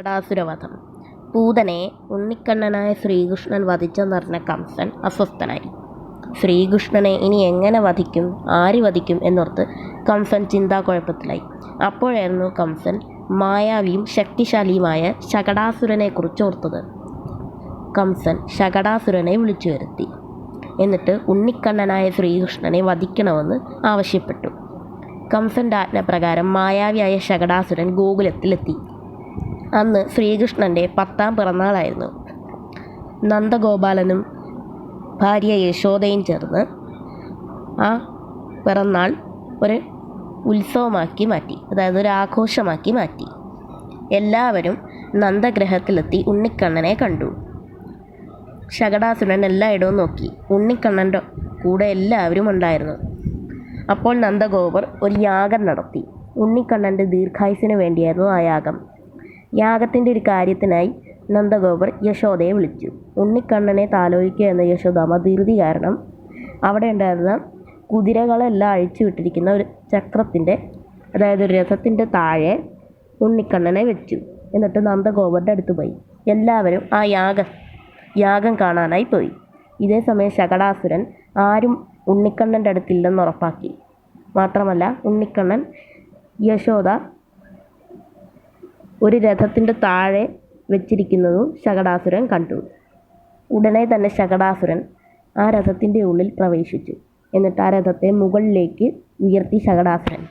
ശകടാസുരവധം പൂതനെ ഉണ്ണിക്കണ്ണനായ ശ്രീകൃഷ്ണൻ വധിച്ചെന്നറിഞ്ഞ കംസൻ അസ്വസ്ഥനായി. ശ്രീകൃഷ്ണനെ ഇനി എങ്ങനെ വധിക്കും ആര് വധിക്കും എന്നോർത്ത് കംസൻ ചിന്താക്കുഴപ്പത്തിലായി അപ്പോഴായിരുന്നു കംസൻ മായാവിയും ശക്തിശാലിയുമായ ശകടാസുരനെ കുറിച്ച് ഓർത്തത്. കംസൻ ശകടാസുരനെ വിളിച്ചു വരുത്തി. എന്നിട്ട് ഉണ്ണിക്കണ്ണനായ ശ്രീകൃഷ്ണനെ വധിക്കണമെന്ന് ആവശ്യപ്പെട്ടു. കംസന്റെ ആജ്ഞപ്രകാരം മായാവിയായ ശകടാസുരൻ ഗോകുലത്തിലെത്തി. അന്ന് ശ്രീകൃഷ്ണന്റെ പത്താം പിറന്നാളായിരുന്നു. നന്ദഗോപാലനും ഭാര്യ യശോദയും ചേർന്ന് ആ പിറന്നാൾ ഒരു ഉത്സവമാക്കി മാറ്റി അതായത് ഒരു ആഘോഷമാക്കി മാറ്റി. എല്ലാവരും നന്ദഗ്രഹത്തിലെത്തി ഉണ്ണിക്കണ്ണനെ കണ്ടു. ശകടാസുരൻ എല്ലായിടവും നോക്കി. ഉണ്ണിക്കണ്ണന്റെ കൂടെ എല്ലാവരും ഉണ്ടായിരുന്നു. അപ്പോൾ നന്ദഗോപർ ഒരു യാഗം നടത്തി. ഉണ്ണിക്കണ്ണന്റെ ദീർഘായുസിന് വേണ്ടിയായിരുന്നു ആ യാഗം. യാഗത്തിന്റെ ഒരു കാര്യത്തിനായി നന്ദഗോപർ യശോദയെ വിളിച്ചു. ഉണ്ണിക്കണ്ണനെ താലോലിക്കുക എന്ന യശോദാമ ധീർതി കാരണം അവിടെ ഉണ്ടായിരുന്ന കുതിരകളെല്ലാം അഴിച്ചു വിട്ടിരിക്കുന്ന ഒരു ചക്രത്തിന്റെ അതായത് ഒരു രഥത്തിന്റെ താഴെ ഉണ്ണിക്കണ്ണനെ വെച്ചു. എന്നിട്ട് നന്ദഗോപറിന്റെ അടുത്ത് പോയി. എല്ലാവരും ആ യാഗം യാഗം കാണാനായി പോയി. ഇതേ സമയം ശകടാസുരൻ ആരും ഉണ്ണിക്കണ്ണന്റെ അടുത്തില്ലെന്ന് ഉറപ്പാക്കി. മാത്രമല്ല ഉണ്ണിക്കണ്ണൻ യശോദ ഒരു രഥത്തിന്റെ താഴെ വെച്ചിരിക്കുന്നതും ശകടാസുരൻ കണ്ടു. ഉടനെ തന്നെ ശകടാസുരൻ ആ രഥത്തിന്റെ ഉള്ളിൽ പ്രവേശിച്ചു. എന്നിട്ട് ആ രഥത്തെ മുകളിലേക്ക് ഉയർത്തി ശകടാസുരൻ.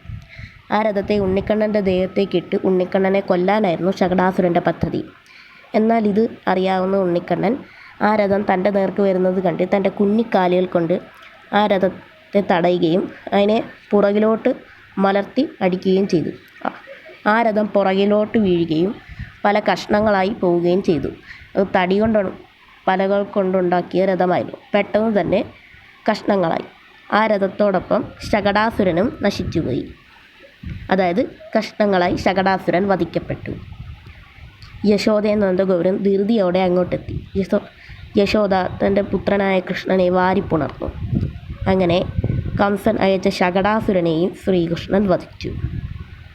ആ രഥത്തെ ഉണ്ണിക്കണ്ണന്റെ ദേഹത്തേക്കിട്ട് ഉണ്ണിക്കണ്ണനെ കൊല്ലാനായിരുന്നു ശകടാസുരന്റെ പദ്ധതി. എന്നാൽ ഇത് അറിയാവുന്ന ഉണ്ണിക്കണ്ണൻ ആ രഥം തന്റെ നേർക്ക് വരുന്നത് കണ്ട് തന്റെ കുഞ്ഞിക്കാലുകൾ കൊണ്ട് ആ രഥത്തെ തടയുകയും അതിനെ പുറകിലോട്ട് മലർത്തി അടിക്കുകയും ചെയ്തു. ആ രഥം പുറകിലോട്ട് വീഴുകയും പല കഷ്ണങ്ങളായി പോവുകയും ചെയ്തു. അത് തടി കൊണ്ട് പലകൾ കൊണ്ടുണ്ടാക്കിയ രഥമായിരുന്നു. പെട്ടെന്ന് തന്നെ കഷ്ണങ്ങളായി. ആ രഥത്തോടൊപ്പം ശകടാസുരനും നശിച്ചുപോയി അതായത് കഷ്ണങ്ങളായി ശകടാസുരൻ വധിക്കപ്പെട്ടു. യശോദയും നന്ദഗൗരൻ ധൃതിയോടെ അങ്ങോട്ടെത്തി. യശോ യശോദ തന്റെ പുത്രനായ കൃഷ്ണനെ വാരിപ്പുണർന്നു. അങ്ങനെ കംസൻ അയച്ച ശകടാസുരനെയും ശ്രീകൃഷ്ണൻ വധിച്ചു.